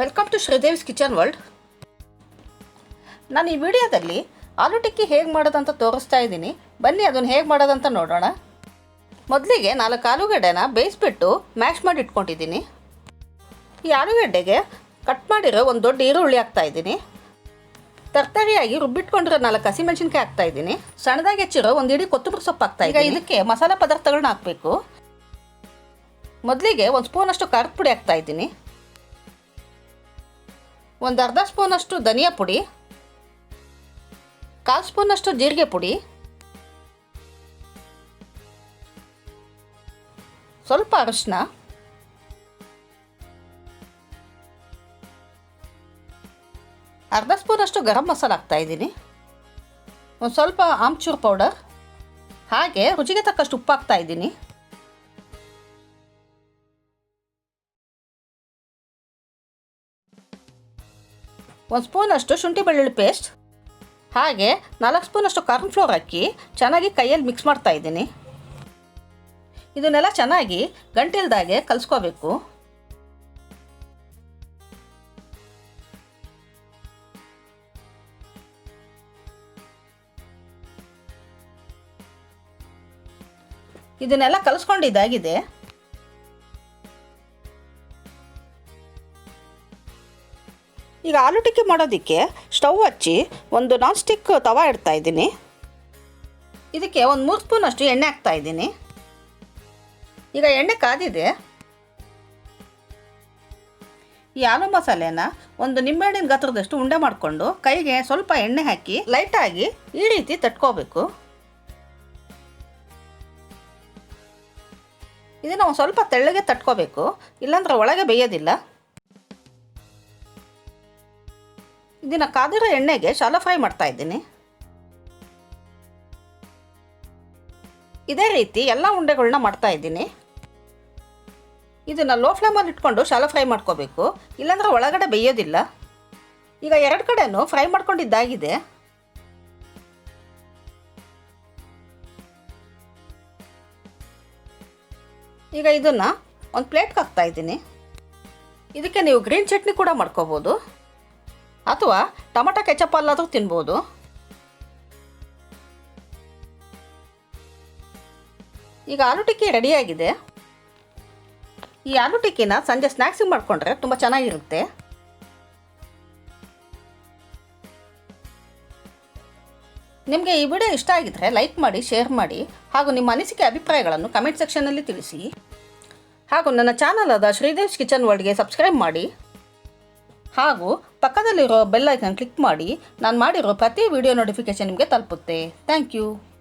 Welcome to Sridev's kitchen world ನಾನು ಈ ವಿಡಿಯೋದಲ್ಲಿ ಆಲೂ ಟಿಕ್ಕಿ ಹೇಗೆ ಮಾಡೋದಂತ ತೋರಿಸ್ತಾ ಇದ್ದೀನಿ. ಬನ್ನಿ ಅದನ್ನು ಹೇಗೆ ಮಾಡೋದಂತ ನೋಡೋಣ. ಮೊದಲಿಗೆ ನಾಲ್ಕು ಆಲೂಗಡ್ಡೆನ ಬೇಯಿಸ್ಬಿಟ್ಟು ಮ್ಯಾಶ್ ಮಾಡಿ ಇಟ್ಕೊಂಡಿದ್ದೀನಿ. ಈ ಆಲೂಗಡ್ಡೆಗೆ ಕಟ್ ಮಾಡಿರೋ ಒಂದು ದೊಡ್ಡ ಈರುಳ್ಳಿ ಹಾಕ್ತಾ ಇದ್ದೀನಿ. ತರ್ತರಿಯಾಗಿ ರುಬ್ಬಿಟ್ಕೊಂಡಿರೋ ನಾಲ್ಕು ಹಸಿಮೆಣಸಿನ್ಕಾಯಿ ಹಾಕ್ತಾ ಇದ್ದೀನಿ. ಸಣ್ಣದಾಗಿ ಹೆಚ್ಚಿರೋ ಒಂದು ಇಡೀ ಕೊತ್ತಂಬರಿ ಸೊಪ್ಪು ಹಾಕ್ತಾ ಈಗ ಇದಕ್ಕೆ ಮಸಾಲೆ ಪದಾರ್ಥಗಳನ್ನ ಹಾಕಬೇಕು. ಮೊದಲಿಗೆ ಒಂದು ಸ್ಪೂನಷ್ಟು ಖಾರದ ಪುಡಿ ಹಾಕ್ತಾ ಇದ್ದೀನಿ. ಒಂದು ಅರ್ಧ ಸ್ಪೂನಷ್ಟು ಧನಿಯಾ ಪುಡಿ, ಕಾಲು ಸ್ಪೂನಷ್ಟು ಜೀರಿಗೆ ಪುಡಿ, ಸ್ವಲ್ಪ ಅರಿಶಿನ ಅರ್ಧ ಸ್ಪೂನಷ್ಟು ಗರಂ ಮಸಾಲ ಹಾಕ್ತಾ ಇದ್ದೀನಿ. ಒಂದು ಸ್ವಲ್ಪ ಆಮ್ಚೂರ್ ಪೌಡರ್, ಹಾಗೆ ರುಚಿಗೆ ತಕ್ಕಷ್ಟು ಉಪ್ಪು ಹಾಕ್ತಾ ಇದ್ದೀನಿ. ಒಂದು ಸ್ಪೂನಷ್ಟು ಶುಂಠಿ ಬೆಳ್ಳುಳ್ಳಿ ಪೇಸ್ಟ್, ಹಾಗೆ ನಾಲ್ಕು ಸ್ಪೂನಷ್ಟು ಕಾರ್ನ್ ಫ್ಲೋರ್ ಹಾಕಿ ಚೆನ್ನಾಗಿ ಕೈಯಲ್ಲಿ ಮಿಕ್ಸ್ ಮಾಡ್ತಾ ಇದ್ದೀನಿ. ಇದನ್ನೆಲ್ಲ ಚೆನ್ನಾಗಿ ಗಂಟಿಲ್ದಾಗೆ ಕಲಿಸ್ಕೋಬೇಕು. ಇದನ್ನೆಲ್ಲ ಕಲಿಸ್ಕೊಂಡಿದ್ದಾಗಿದೆ. ಈಗ ಆಲೂ ಟಿಕ್ಕಿ ಮಾಡೋದಕ್ಕೆ ಸ್ಟವ್ ಹಚ್ಚಿ ಒಂದು ನಾನ್ ಸ್ಟಿಕ್ ತವಾ ಇಡ್ತಾ ಇದ್ದೀನಿ. ಇದಕ್ಕೆ ಒಂದು ಮೂರು ಸ್ಪೂನಷ್ಟು ಎಣ್ಣೆ ಹಾಕ್ತಾ ಇದ್ದೀನಿ. ಈಗ ಎಣ್ಣೆ ಕಾದಿದೆ. ಈ ಆಲೂ ಮಸಾಲೆನ ಒಂದು ನಿಂಬೆಹಣ್ಣಿನ ಗಾತ್ರದಷ್ಟು ಉಂಡೆ ಮಾಡಿಕೊಂಡು ಕೈಗೆ ಸ್ವಲ್ಪ ಎಣ್ಣೆ ಹಾಕಿ ಲೈಟಾಗಿ ಈ ರೀತಿ ತಟ್ಕೋಬೇಕು. ಇದನ್ನು ಸ್ವಲ್ಪ ತೆಳ್ಳಗೆ ತಟ್ಕೋಬೇಕು. ಇಲ್ಲಾಂದ್ರೆ ಒಳಗೆ ಬೇಯೋದಿಲ್ಲ. ಇದನ್ನು ಕಾದಿರೋ ಎಣ್ಣೆಗೆ ಶಾಲೋ ಫ್ರೈ ಮಾಡ್ತಾ ಇದ್ದೀನಿ. ಇದೇ ರೀತಿ ಎಲ್ಲ ಉಂಡೆಗಳನ್ನ ಮಾಡ್ತಾ ಇದ್ದೀನಿ. ಇದನ್ನು ಲೋ ಫ್ಲೇಮಲ್ಲಿ ಇಟ್ಕೊಂಡು ಶಾಲೋ ಫ್ರೈ ಮಾಡ್ಕೋಬೇಕು. ಇಲ್ಲಾಂದ್ರೆ ಒಳಗಡೆ ಬೇಯೋದಿಲ್ಲ. ಈಗ ಎರಡು ಕಡೆನೂ ಫ್ರೈ ಮಾಡ್ಕೊಂಡಿದ್ದಾಗಿದೆ. ಈಗ ಇದನ್ನು ಒಂದು ಪ್ಲೇಟ್ಗೆ ಹಾಕ್ತಾ ಇದ್ದೀನಿ. ಇದಕ್ಕೆ ನೀವು ಗ್ರೀನ್ ಚಟ್ನಿ ಕೂಡ ಮಾಡ್ಕೋಬೋದು. ಅಥವಾ ಟೊಮಟೊ ಕೆಚಪ್ ಅಲ್ಲಾದರೂ ತಿನ್ಬೋದು. ಈಗ ಆಲೂ ಟಿಕ್ಕಿ ರೆಡಿಯಾಗಿದೆ. ಈ ಆಲೂ ಟಿಕ್ಕಿನ ಸಂಜೆ ಸ್ನ್ಯಾಕ್ಸಿಗೆ ಮಾಡಿಕೊಂಡ್ರೆ ತುಂಬ ಚೆನ್ನಾಗಿರುತ್ತೆ. ನಿಮಗೆ ಈ ವಿಡಿಯೋ ಇಷ್ಟ ಆಗಿದ್ರೆ ಲೈಕ್ ಮಾಡಿ, ಶೇರ್ ಮಾಡಿ ಹಾಗೂ ನಿಮ್ಮ ಅನಿಸಿಕೆ ಅಭಿಪ್ರಾಯಗಳನ್ನು ಕಮೆಂಟ್ ಸೆಕ್ಷನಲ್ಲಿ ತಿಳಿಸಿ. ಹಾಗೂ ನನ್ನ ಚಾನಲ್ ಆದ ಶ್ರೀದೇವ್ಸ್ ಕಿಚನ್ ವರ್ಲ್ಡ್ಗೆ ಸಬ್ಸ್ಕ್ರೈಬ್ ಮಾಡಿ. ಹಾಗೂ ಪಕ್ಕದಲ್ಲಿರೋ ಬೆಲ್ಲೈಕನ್ ಕ್ಲಿಕ್ ಮಾಡಿ ನಾನು ಮಾಡಿರೋ ಪ್ರತಿ ವಿಡಿಯೋ ನೋಟಿಫಿಕೇಷನ್ ನಿಮಗೆ ತಲುಪುತ್ತೆ. Thank you.